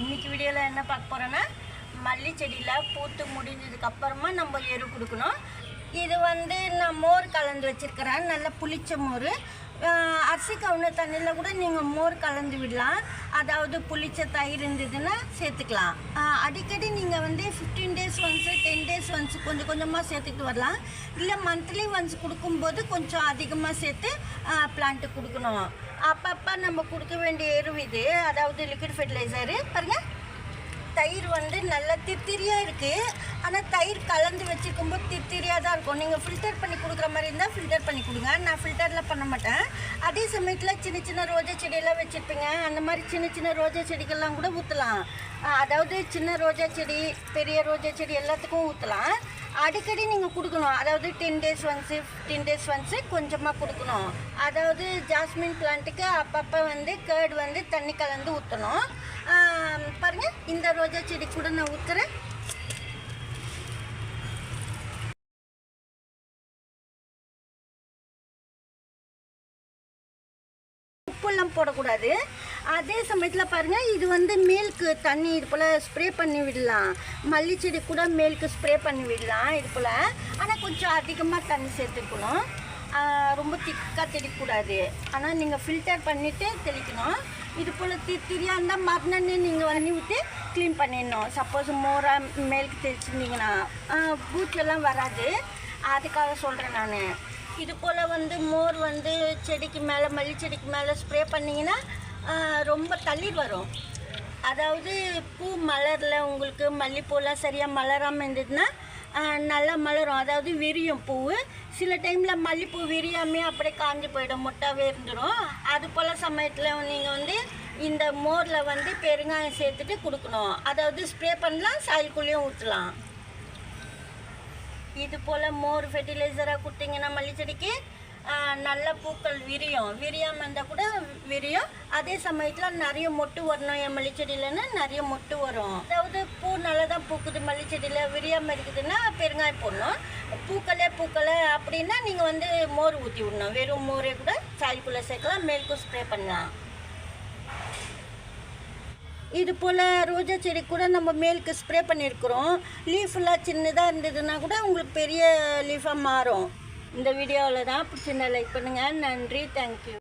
இன்னைக்கு வீடியோவில் என்ன பார்க்க போகிறோன்னா மல்லி செடியில் பூத்து முடிஞ்சதுக்கப்புறமா நம்ம எரு கொடுக்கணும். இது வந்து நான் மோர் கலந்து வச்சுருக்கிறேன். நல்ல புளிச்ச மோர். அரிசி கவுன தண்ணியில் கூட நீங்கள் மோர் கலந்து விடலாம். அதாவது புளிச்ச தயிர் இருந்ததுன்னா சேர்த்துக்கலாம். அடிக்கடி நீங்கள் வந்து fifteen days once ten days once கொஞ்சம் கொஞ்சமாக சேர்த்துட்டு வரலாம். இல்லை மந்த்லி ஒன்ஸ் கொடுக்கும்போது கொஞ்சம் அதிகமாக சேர்த்து பிளான்ட்டு கொடுக்கணும். அப்பப்போ நம்ம கொடுக்க வேண்டிய எருவு இது அதாவது லிக்விட் ஃபெர்டிலைசரு பாருங்கள் தயிர் வந்து நல்லா தித்திரியாக இருக்குது ஆனால் தயிர் கலந்து வச்சுருக்கும்போது தித்திரியாக தான் இருக்கும். நீங்கள் ஃபில்டர் பண்ணி கொடுக்குற மாதிரி இருந்தால் ஃபில்டர் பண்ணி கொடுங்க. நான் ஃபில்டரில் பண்ண மாட்டேன். அதே சமயத்தில் சின்ன சின்ன ரோஜா செடியெல்லாம் வச்சுருப்பீங்க. அந்த மாதிரி சின்ன சின்ன ரோஜா செடிகள்லாம் கூட ஊற்றலாம் அதாவது சின்ன ரோஜா செடி பெரிய ரோஜா செடி எல்லாத்துக்கும் ஊற்றலாம் அடிக்கடி நீங்கள் கொடுக்கணும். அதாவது ten days once fifteen days once கொஞ்சமாக கொடுக்கணும். அதாவது ஜாஸ்மின் பிளான்ட்டுக்கு அப்பப்போ வந்து கேர்டு வந்து தண்ணி கலந்து ஊற்றணும் இந்த ரோஜா செடி கூட நான் ஊற்றுறேன் உப்பெல்லாம் போடக்கூடாது. அதே சமயத்தில் பாருங்கள் இது வந்து மேல்க்கு தண்ணி இது போல் ஸ்ப்ரே பண்ணி விடலாம். மல்லி செடி கூட மேல்க்கு ஸ்ப்ரே பண்ணி விடலாம் இது போல். ஆனால் கொஞ்சம் அதிகமாக தண்ணி சேர்த்துக்கணும். ரொம்ப திக்காக தெளிக்கக்கூடாது. ஆனால் நீங்கள் ஃபில்டர் பண்ணிவிட்டு தெளிக்கணும். இது போல் தி திரியாக இருந்தால் மறுநாள் நீங்கள் வண்ணி விட்டு க்ளீன் பண்ணிடணும். சப்போஸ் மோராக மேலுக்கு தெளிச்சிருந்தீங்கன்னா பூச்செல்லாம் வராது. அதுக்காக சொல்கிறேன் நான். இது போல் வந்து மோர் வந்து செடிக்கு மேலே மல்லி செடிக்கு மேலே ஸ்ப்ரே பண்ணிங்கன்னா ரொம்ப தளிர் வரும். அதாவது பூ மலரில் உங்களுக்கு மல்லிப்பூலாம் சரியாக மலராமல் இருந்ததுன்னா நல்லா மலரும். அதாவது விரியும் பூ சில டைமில் மல்லிப்பூ விரியாமே அப்படியே காஞ்சி போயிடும் மொட்டாவே இருந்துடும் அது போல் சமயத்தில் நீங்கள் வந்து இந்த மோரில் வந்து பெருங்காயம் சேர்த்துட்டு கொடுக்கணும். அதாவது ஸ்ப்ரே பண்ணலாம் சாயல்குள்ளேயும் ஊற்றலாம் இது போல் மோர் ஃபெர்டிலைசராக கொடுத்தீங்கன்னா மல்லிச்செடிக்கு நல்ல பூக்கள் விரியும். விரியாமல் இருந்தால் கூட விரியும். அதே சமயத்தில் நிறைய மொட்டு வரணும் என் மல்லிச்செடியிலன்னு நிறைய மொட்டு வரும். அதாவது பூ நல்லா தான் பூக்குது மல்லி செடியில் விரியாமல் இருக்குதுன்னா பெருங்காயம் போடணும். பூக்களே பூக்களை அப்படின்னா நீங்கள் வந்து மோர் ஊற்றி விடணும். வெறும் மோரே கூட சாயல்குள்ளே சேர்க்கலாம் மேல்க்கும் ஸ்ப்ரே பண்ணலாம். இது போல் ரோஜா செடி கூட நம்ம மேலுக்கு ஸ்ப்ரே பண்ணியிருக்கிறோம். லீஃபெல்லாம் சின்னதாக இருந்ததுன்னா கூட உங்களுக்கு பெரிய லீஃபாக மாறும். இந்த வீடியோவில் தான் பிடிச்சிருந்தா லைக் பண்ணுங்கள் நன்றி. தேங்க்யூ